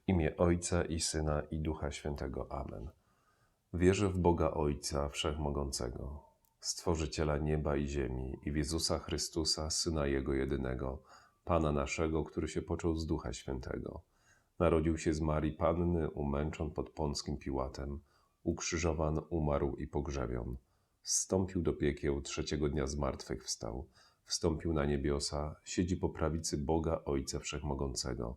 W imię Ojca i Syna i Ducha Świętego. Amen. Wierzę w Boga Ojca Wszechmogącego, Stworzyciela nieba i ziemi i w Jezusa Chrystusa, Syna Jego jedynego, Pana naszego, który się począł z Ducha Świętego. Narodził się z Marii Panny, umęczon pod Pąckim Piłatem, ukrzyżowan, umarł i pogrzebion. Zstąpił do piekieł, trzeciego dnia zmartwychwstał. Wstąpił na niebiosa, siedzi po prawicy Boga Ojca Wszechmogącego.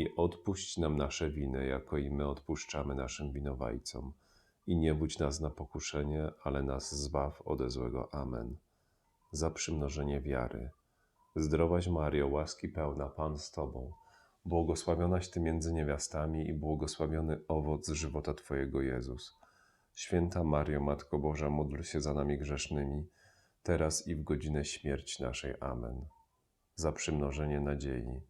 i odpuść nam nasze winy, jako i my odpuszczamy naszym winowajcom. I nie budź nas na pokuszenie, ale nas zbaw ode złego. Amen. Za przymnożenie wiary. Zdrowaś Mario, łaski pełna, Pan z Tobą. Błogosławionaś Ty między niewiastami i błogosławiony owoc żywota Twojego Jezus. Święta Mario, Matko Boża, módl się za nami grzesznymi, teraz i w godzinę śmierci naszej. Amen. Za przymnożenie nadziei.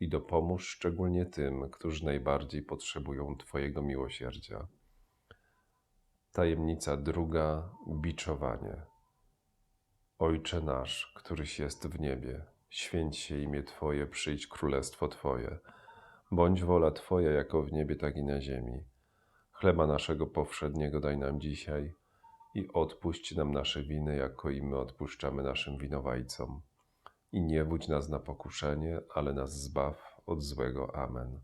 i dopomóż szczególnie tym, którzy najbardziej potrzebują Twojego miłosierdzia. Tajemnica druga biczowanie. Ojcze nasz, któryś jest w niebie, święć się imię Twoje, przyjdź królestwo Twoje. Bądź wola Twoja jako w niebie, tak i na ziemi. Chleba naszego powszedniego daj nam dzisiaj i odpuść nam nasze winy, jako i my odpuszczamy naszym winowajcom. I nie wódź nas na pokuszenie, ale nas zbaw od złego. Amen.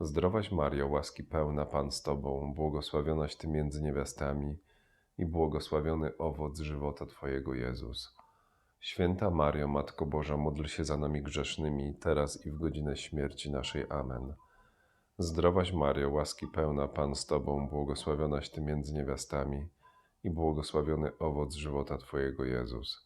Zdrowaś Mario, łaski pełna Pan z Tobą, błogosławionaś Ty między niewiastami i błogosławiony owoc żywota Twojego Jezus. Święta Mario, Matko Boża, módl się za nami grzesznymi, teraz i w godzinę śmierci naszej. Amen. Zdrowaś Mario, łaski pełna Pan z Tobą, błogosławionaś Ty między niewiastami i błogosławiony owoc żywota Twojego Jezus.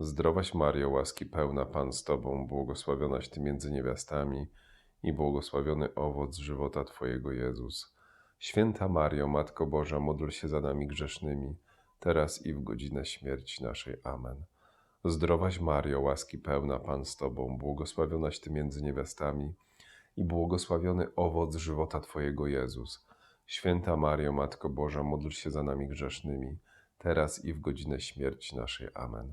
Zdrowaś Mario, łaski pełna Pan z Tobą, błogosławionaś Ty między niewiastami i błogosławiony owoc żywota Twojego Jezus. Święta Mario, Matko Boża, módl się za nami grzesznymi, teraz i w godzinę śmierci naszej. Amen. Zdrowaś Mario, łaski pełna Pan z Tobą, błogosławionaś Ty między niewiastami i błogosławiony owoc żywota Twojego Jezus. Święta Mario, Matko Boża, módl się za nami grzesznymi, teraz i w godzinę śmierci naszej. Amen.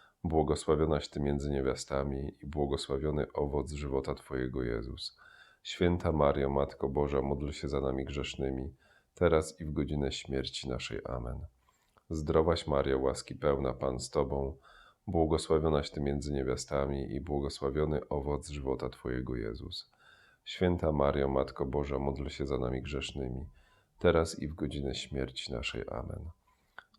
błogosławionaś Ty między niewiastami i błogosławiony owoc żywota Twojego Jezus. Święta Mario, Matko Boża, módl się za nami grzesznymi, teraz i w godzinę śmierci naszej. Amen. Zdrowaś Mario, łaski pełna, Pan z Tobą, błogosławionaś Ty między niewiastami i błogosławiony owoc żywota Twojego Jezus. Święta Mario, Matko Boża, módl się za nami grzesznymi, teraz i w godzinę śmierci naszej. Amen.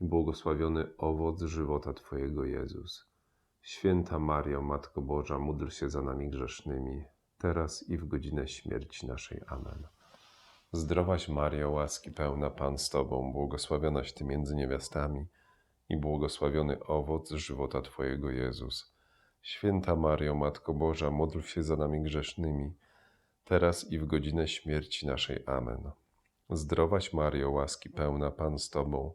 i błogosławiony owoc żywota Twojego Jezus. Święta Mario, Matko Boża, módl się za nami grzesznymi, teraz i w godzinę śmierci naszej. Amen. Zdrowaś Mario, łaski pełna, Pan z Tobą, błogosławionaś Ty między niewiastami i błogosławiony owoc żywota Twojego Jezus. Święta Mario, Matko Boża, módl się za nami grzesznymi, teraz i w godzinę śmierci naszej. Amen. Zdrowaś Mario, łaski pełna, Pan z Tobą,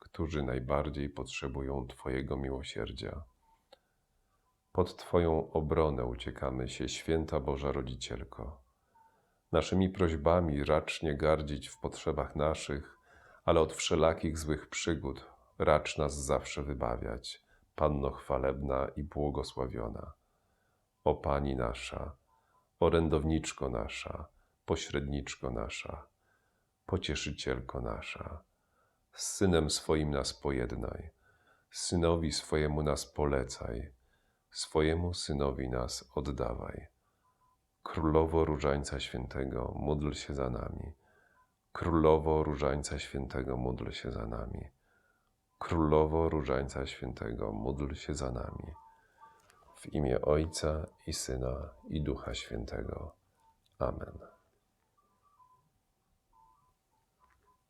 którzy najbardziej potrzebują Twojego miłosierdzia. Pod Twoją obronę uciekamy się, święta Boża Rodzicielko. Naszymi prośbami racz nie gardzić w potrzebach naszych, ale od wszelakich złych przygód racz nas zawsze wybawiać, Panno chwalebna i błogosławiona. O Pani nasza, orędowniczko nasza, pośredniczko nasza, pocieszycielko nasza, z Synem swoim nas pojednaj, Synowi swojemu nas polecaj, swojemu Synowi nas oddawaj. Królowo Różańca Świętego, módl się za nami. Królowo Różańca Świętego, módl się za nami. Królowo Różańca Świętego, módl się za nami. W imię Ojca i Syna i Ducha Świętego. Amen.